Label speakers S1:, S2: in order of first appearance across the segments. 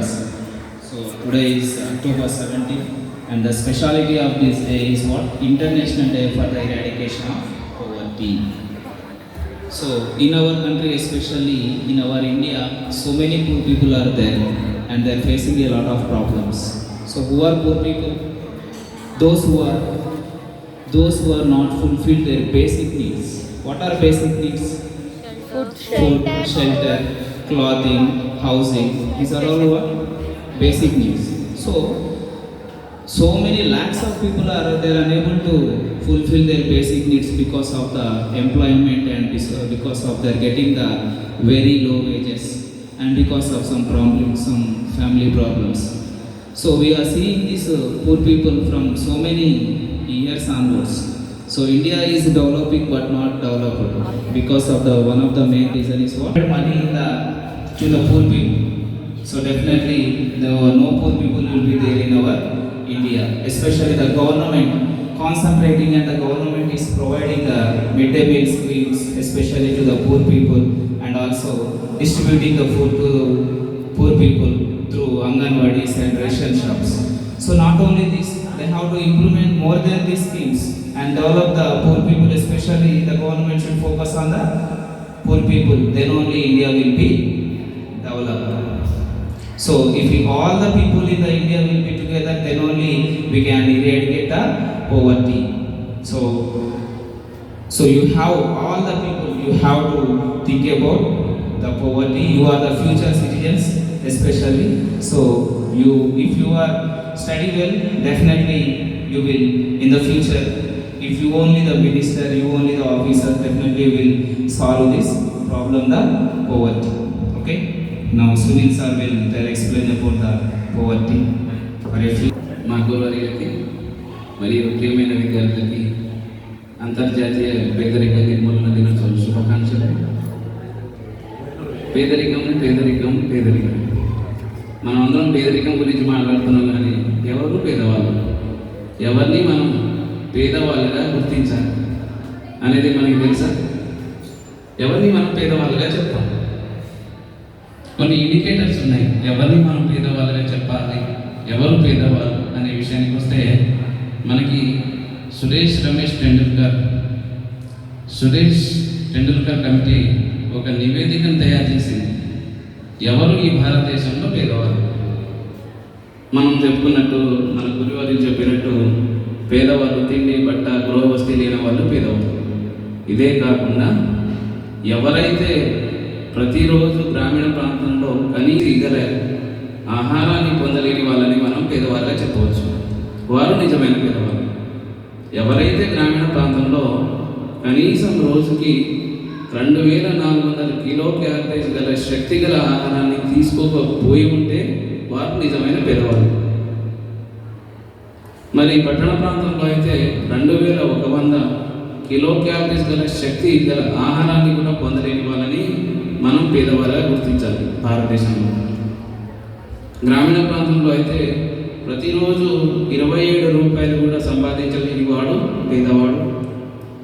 S1: us. So today is October 17 and the speciality of this day is what? International Day for the Eradication of Poverty. So in our country, especially in our India, so many poor people are there and they're facing a lot of problems. So who are poor people? Those who are those who are not fulfilled their basic needs. What are basic needs?
S2: Food,
S1: Food, shelter, clothing, housing. These are all what? Basic needs. So so many lakhs of people are they are unable to fulfill their basic needs because of the employment and uh, because of their getting the very low wages and because of some problems some family problems so we are seeing these uh, poor people from so many years onwards so india is developing but not developed because of the one of the main reason is what money in the to the poor people so definitely the no poor people will be there in our India, especially the government concentrating and the government is providing the midday meal schemes, especially to the poor people and also distributing the food to poor people through Anganwadis and ration shops. So not only this, they have to implement more than these schemes and develop the poor people, especially the government should focus on the poor people. Then only India will be developed. So if we, all the people in the India will be together, then only we can eradicate the poverty. So, so you have all the people, you have to think about the poverty. You are the future citizens, especially. So you, if you are study well, definitely you will in the future. If you only the minister, you only the officer, definitely will solve this problem, the poverty. Okay. Now Sunil sir will tell explain about the poverty for a few.
S3: మా గురువర్యులకి మరియు ప్రియమైన విద్యార్థులకి అంతర్జాతీయ పేదరిక నిర్మూలన దినోత్సవం శుభాకాంక్షలు పేదరికం పేదరికం పేదరికం మనం అందరం పేదరికం గురించి మాట్లాడుతున్నాం కానీ ఎవరు పేదవాళ్ళు? ఎవరిని మనం పేదవాళ్ళుగా గుర్తించాలి అనేది మనకి తెలుసా? ఎవరిని మనం పేదవాళ్ళుగా చెప్తాం కొన్ని ఇండికేటర్స్ ఉన్నాయి. ఎవరిని మనం పేదవాళ్ళుగా చెప్పాలి? ఎవరు పేదవాళ్ళు అనే విషయానికి వస్తే మనకి సురేష్ రమేష్ టెండూల్కర్. సురేష్ టెండూల్కర్ కమిటీ ఒక నివేదికను తయారు చేసింది. ఎవరు ఈ భారతదేశంలో పేదవాళ్ళు మనం చెప్పుకున్నట్టు మన గురువారు చెప్పినట్టు పేదవాళ్ళు తిండి బట్ట గృహవస్తి లేని వాళ్ళు పేదవుతారు ఇదే కాకుండా ఎవరైతే ప్రతిరోజు గ్రామీణ ప్రాంతంలో కనీస ఇగల ఆహారాన్ని పొందలేని వాళ్ళని మనం పేదవాళ్ళగా చెప్పవచ్చు. వారు నిజమైన పేదవాళ్ళు. ఎవరైతే గ్రామీణ ప్రాంతంలో కనీసం రోజుకి రెండు వేల నాలుగు వందల కిలో క్యాలరీస్ గల శక్తి గల ఆహారాన్ని తీసుకోకపోయి ఉంటే వారు నిజమైన పేదవాళ్ళు. మరి పట్టణ ప్రాంతంలో అయితే రెండు వేల ఒక వంద కిలో క్యాలరీస్ గల శక్తి గల ఆహారాన్ని కూడా పొందలేని వాళ్ళని మనం పేదవాళ్ళగా గుర్తించాలి భారతదేశంలో. గ్రామీణ ప్రాంతంలో అయితే ప్రతిరోజు ఇరవై ఏడు రూపాయలు కూడా సంపాదించలేని వాడు పేదవాడు.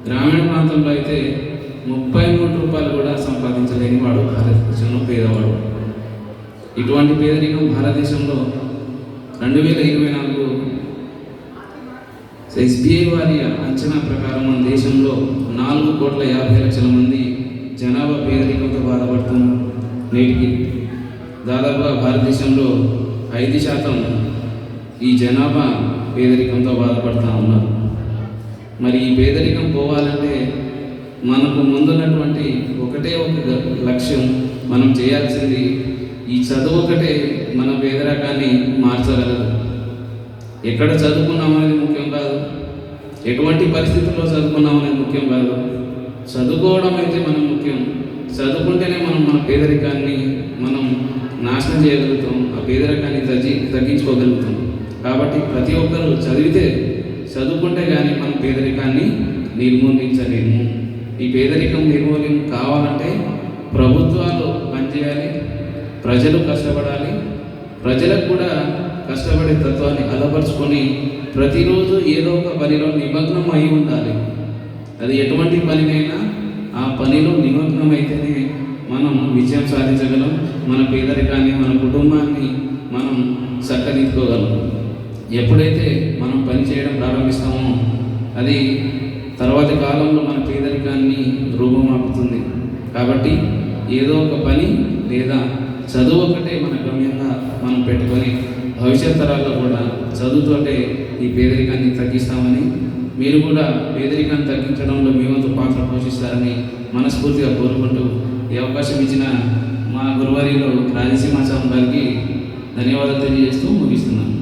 S3: గ్రామీణ ప్రాంతంలో అయితే ముప్పై మూడు రూపాయలు కూడా సంపాదించలేని వాడు భారతదేశంలో పేదవాడు. ఇటువంటి పేదరికం భారతదేశంలో రెండు వేల ఇరవై నాలుగు ఎస్బీఐ వారి అంచనా ప్రకారం మన దేశంలో నాలుగు కోట్ల యాభై లక్షల మంది జనాభా పేదరికంతో బాధపడుతున్నారు నేటికి దాదాపుగా భారతదేశంలో ఐదు శాతం ఈ జనాభా పేదరికంతో బాధపడుతూ ఉన్నారు. మరి ఈ పేదరికం పోవాలంటే మనకు ముందున్నటువంటి ఒకటే ఒక లక్ష్యం మనం చేయాల్సింది ఈ చదువు ఒకటే మన పేదరికాన్ని మార్చగలదు. ఎక్కడ చదువుకున్నాం అనేది ముఖ్యం కాదు. ఎటువంటి పరిస్థితుల్లో చదువుకున్నాం అనేది ముఖ్యం కాదు. చదువుకోవడం అయితే మనం ముఖ్యం. చదువుకుంటేనే మనం మన పేదరికాన్ని మనం నాశనం చేయగలుగుతాం. ఆ పేదరికాన్ని తగ్గి తగ్గించుకోగలుగుతాం. కాబట్టి ప్రతి ఒక్కరూ చదివితే చదువుకుంటే కానీ మనం పేదరికాన్ని నిర్మూలించలేము. ఈ పేదరికం నిర్మూలన కావాలంటే ప్రభుత్వం ప్రజలు కష్టపడాలి. ప్రజలకు కూడా కష్టపడే తత్వాన్ని అలపరుచుకొని ప్రతిరోజు ఏదో ఒక పనిలో నిమగ్నం అయి ఉండాలి. అది ఎటువంటి పనినైనా ఆ పనిలో నిమగ్నం అయితేనే మనం విజయం సాధించగలం. మన పేదరికాన్ని మన కుటుంబాన్ని మనం చక్కదిద్దుకోగలం. ఎప్పుడైతే మనం పని చేయడం ప్రారంభిస్తామో అది తర్వాతి కాలంలో మన పేదరికాన్ని రూపమాపుతుంది. కాబట్టి ఏదో ఒక పని లేదా చదువు ఒకటే మన గమ్యంగా మనం పెట్టుకొని భవిష్యత్ తరాల్లో కూడా చదువుతోటే ఈ పేదరికాన్ని తగ్గిస్తామని మీరు కూడా పేదరికాన్ని తగ్గించడంలో మీ వంతు పాత్ర పోషిస్తారని మనస్ఫూర్తిగా కోరుకుంటూ ఈ అవకాశం ఇచ్చిన మా గురువారిలో రాజసీమాచారం గారికి ధన్యవాదాలు తెలియజేస్తూ ముగిస్తున్నాను.